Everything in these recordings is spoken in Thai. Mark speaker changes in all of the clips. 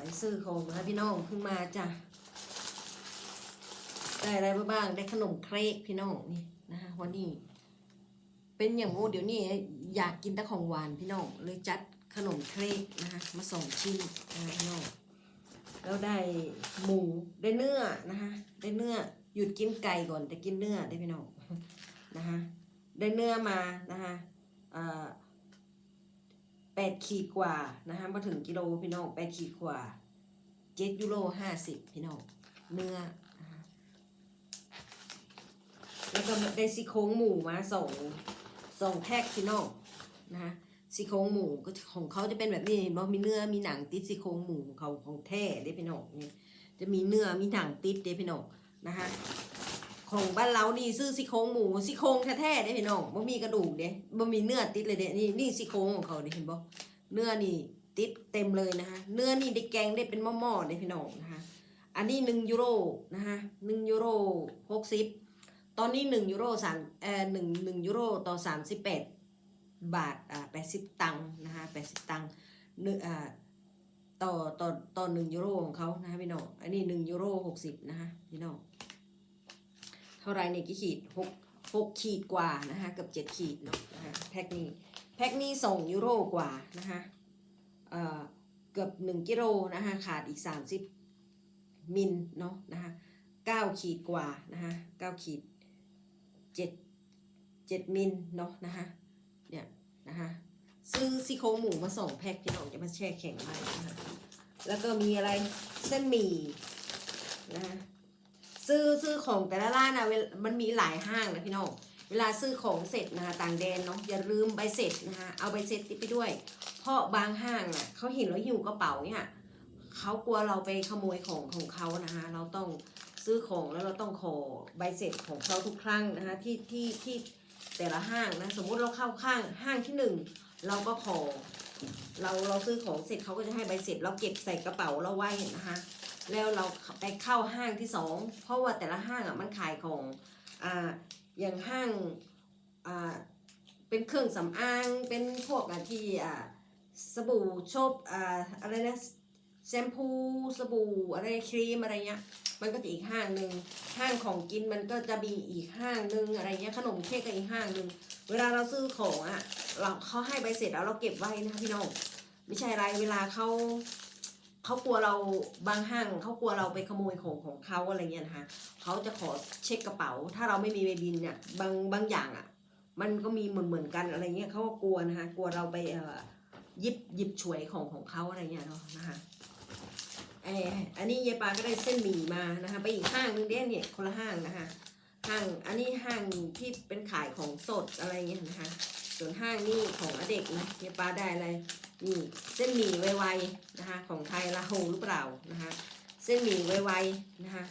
Speaker 1: ไปซื้อของนะพี่น้องเพิ่งมาจ้ะได้อะไรบ้างได้ขนมเค้กพี่น้องนี่นะคะวันนี้ เป็นอย่างโมเดี๋ยวนี้อยากกินแต่ของหวานพี่น้องเลยจัดขนมเค้กนะคะมาสองชิ้นนะคะพี่น้องแล้วได้หมูได้เนื้อนะคะได้เนื้อหยุดกินไก่ก่อนแต่กินเนื้อได้พี่น้องนะคะได้เนื้อมานะคะอ่า แปดขีดกว่านะคะมาถึงกิโลพี่น้องแปดขีดกว่าเจ็ดยูโรห้าสิบพี่น้องเนื้อแล้วก็ได้ซี่โครงหมูมาสองสองแพ็คพี่น้องนะคะซี่โครงหมูก็ของเขาจะเป็นแบบนี้เห็นบ่มีเนื้อมีหนังติดซี่โครงหมูของเขาของแท้เด้พี่น้องนี่จะมีเนื้อมีหนังติดเด้พี่น้องนะคะ ของบ้านเรานี่ซื้อซี่โครงหมูซี่โครงแท้ๆเด้พี่น้องบ่มีกระดูกเด้บ่มีเนื้อติดเลยเด้นี่นี่ซี่โครงของเขาเด้เห็นบ่เนื้อนี่ติดเต็มเลยนะคะ เนื้อนี่ได้แกงได้เป็นหม้อๆเด้พี่น้องนะคะ อันนี้หนึ่งยูโรนะคะหนึ่งยูโรหกสิบตอนนี้หนึ่งยูโรสามเอ่อหนึ่งหนึ่งยูโรต่อสามสิบแปดบาทอ่าแปดสิบตังค์นะคะแปดสิบตังค์หนึ่งอ่าต่อต่อต่อหนึ่งยูโรของเขานะคะพี่น้อง อันนี้หนึ่งยูโรหกสิบนะคะพี่น้อง ท่าไรเนี่ยกี่ขีดหกหกขีดกว่านะคะเกือบเจ็ดขีดเนาะนะคะแพ็คนี้แพ็คนี้สองยูโรกว่านะคะเอ่อเกือบหนึ่งกิโลนะคะขาดอีกสามสิบมิลเนาะนะคะเก้าขีดกว่านะคะเก้าขีดเจ็ดเจ็ดมิลเนาะนะคะเนี่ยนะคะซื้อซี่โครงหมูมาสองแพ็คพี่น้องจะมาแช่แข็งไว้นะคะแล้วก็มีอะไรเส้นหมี่นะคะ ซื้อซื้อของแต่ละร้านนะเวลมันมีหลายห้างนะพี่น้องเวลาซื้อของเสร็จนะคะต่างแดนเนาะอย่าลืมใบเสร็จนะคะเอาใบเสร็จติดไปด้วย เพราะบางห้างน่ะเขาเห็นแล้วหิวกระเป๋าเนี่ยเขากลัวเราไปขโมยของของเขานะคะเราต้องซื้อของแล้วเราต้องขอใบเสร็จของเขาทุกครั้งนะคะที่ที่ที่แต่ละห้างนะสมมุติเราเข้าข้างห้างที่หนึ่งเราก็ขอเราเราซื้อของเสร็จเขาก็จะให้ใบเสร็จเราเก็บใส่กระเป๋าเราไว้นะคะ แล้วเราไปเข้าห้างที่สองเพราะว่าแต่ละห้างอะมันขายของอ่าอย่างห้างอ่าเป็นเครื่องสำอางเป็นพวกอะที่อ่าสบู่ชบอ่าอะไรนะแชมพูสบู่อะไรครีมอะไรเงี้ยมันก็จะอีกห้างหนึ่งห้างของกินมันก็จะมีอีกห้างหนึ่งอะไรเงี้ยขนมเค้กก็อีกห้างหนึ่งเวลาเราซื้อของอะเราเขาให้ใบเสร็จแล้วเราเก็บไว้นะคะพี่น้องไม่ใช่ไรเวลาเขา เขากลัวเราบางห้างเขากลัวเราไปขโมยของของเขาอะไรเงี้ยนะคะเขาจะขอเช็คกระเป๋า ถ้าเราไม่มีใบบินเนี่ยบางบางอย่างอะ มันก็มีเหมือนเหมือนกันอะไรเงี้ยเขาก็กลัวนะคะกลัวเราไปเอ่อยิบหยิบฉวยของของเขาอะไรเงี้ยเนาะนะคะเอออันนี้ยายปาก็ได้เส้นหมี่มานะคะไปอีกห้างนึงเด้เนี่ยคนละห้างนะคะห้างอันนี้ห้างที่เป็นขายของสดอะไรเงี้ยนะคะส่วนห้างนี่ของอเด็กนะยายปาได้อะไร นี่เส้นหมี่ไวๆนะคะของไทยละโฮหรือเปล่านะคะเส้นหมี่ไวๆนะคะ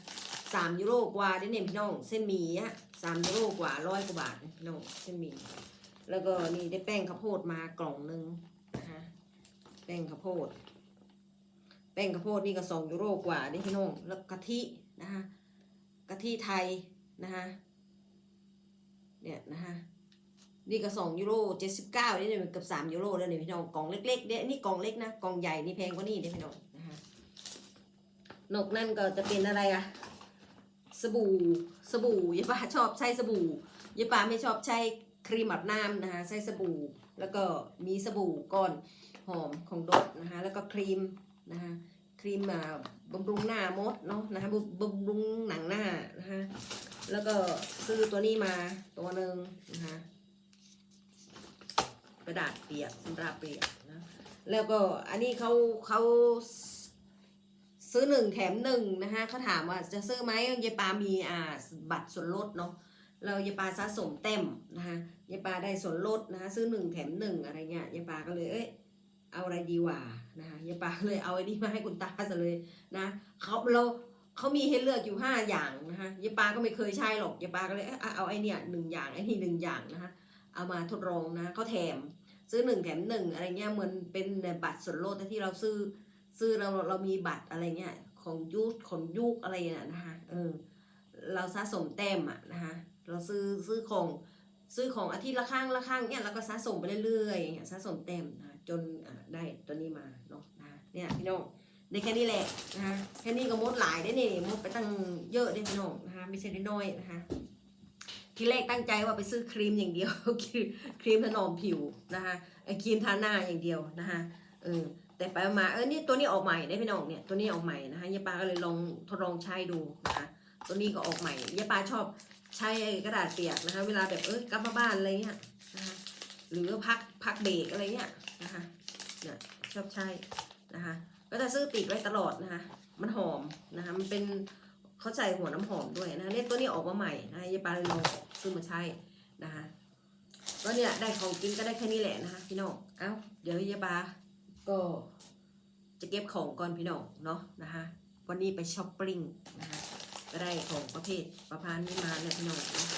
Speaker 1: สามยูโรกว่าได้เนี่ยพี่น้องเส้นหมี่อะสามยูโรกว่าร้อยกว่าบาทพี่น้องเส้นหมี่แล้วก็นี่ได้แป้งข้าวโพดมากล่องหนึงนะคะแป้งข้าวโพด แป้งข้าวโพดนี่ก็สองยูโรกว่านี่พี่น้องแล้วกะทินะคะกะทิไทยนะคะเนี่ยนะคะ นี่ก็สองยูโรเจ็ดสิบเก้านี่เนี่ยเกือบสามยูโรแล้วเนี่ยพี่น้องกล่องเล็กๆเนี่ยนี่กล่องเล็กนะกล่องใหญ่นี่แพงกว่านี่เนี่ยพี่น้องนะคะนกนั่นก็จะเป็นอะไรอะสบู่สบู่ยายป้าชอบใช้สบู่ยายป้าไม่ชอบใช้ครีมอาบน้ำนะคะใช้สบู่แล้วก็มีสบู่ก้อนหอมของดกนะคะแล้วก็ครีมนะคะครีมอ่าบำรุงหน้ามดเนาะนะคะบำรุงหนังหน้านะคะแล้วก็ซื้อตัวนี้มาตัวหนึ่งนะคะ กระดาษเปียกสำหรับเปียกนะแล้วก็อันนี้เขาเขาซื้อหนึ่งแถมหนึ่งนะคะเขาถามว่าจะซื้อไหมยายปามีอ่าบัตรส่วนลดเนาะเรายายปาสะสมเต็มนะคะยายปาได้ส่วนลดนะคะซื้อหนึ่งแถมหนึ่งอะไรเงี้ยยายปาก็เลยเอ้ยเอาอะไรดีวะนะคะยายปาเลยเอาไอ้นี่มาให้คุณตาซะเลยนะเขาเราเขามีให้เลือกอยู่ห้าอย่างนะคะยายปาก็ไม่เคยใช้หรอกยายปาก็เลยเอ้เอาไอ้นี่หนึ่งอย่างไอ้นี่หนึ่งอย่างนะคะ เอามาทดลองนะเขาแถมซื้อหนึ่งแถมหนึ่งอะไรเงี้ยเหมือนเป็นบัตรส่วนลดที่เราซื้อซื้อเราเรามีบัตรอะไรเงี้ยของยุคของยุคอะไรน่ะนะคะเออเราสะสมแต้มอะนะคะเราซื้อซื้อของซื้อของอาทิตย์ละครั้งละครั้งเนี่ยเราก็สะสมไปเรื่อยๆอย่างเงี้ยสะสมแต้มนะจนได้ตัวนี้มาเนาะนะเนี่ยพี่น้องได้แค่นี้แหละนะคะแค่นี้ก็มดหลายได้เนี่ยมดไปตั้งเยอะได้พี่น้องนะคะไม่ใช่น้อยนะคะ ทีแรกตั้งใจว่าไปซื้อครีมอย่างเดียวครีมครีมถนอมผิวนะคะไอครีมทาหน้าอย่างเดียวนะคะเออแต่ไปมาเออนี่ตัวนี้ออกใหม่ได้พี่น้องเนี่ยตัวนี้ออกใหม่นะคะยายปาก็เลยลองทดลองใช้ดูนะคะตัวนี้ก็ออกใหม่ยายปาชอบใช้กระดาษเปียกนะคะ เวลาแบบเออกลับมาบ้านอะไรเงี้ยนะคะหรือพักพักเบรกอะไรเงี้ยนะคะเนี่ยชอบใช้นะคะก็จะซื้อติดไว้ตลอดนะคะมันหอมนะคะมันเป็น เขาใส่หัวน้ำหอมด้วยนะคะเนี่ยตัวนี้ออกมาใหม่นะคะยายปาเลยลองซื้อมาใช้นะคะก็เนี่ยได้ของกินก็ได้แค่นี้แหละนะคะพี่น้องเอ้าเดี๋ยวยายปาก็จะเก็บของก่อนพี่น้องเนาะนะคะวันนี้ไปช้อปปิ้งนะคะก็ได้ของประเภทประพานนี้มาเลยพี่น้องเนาะ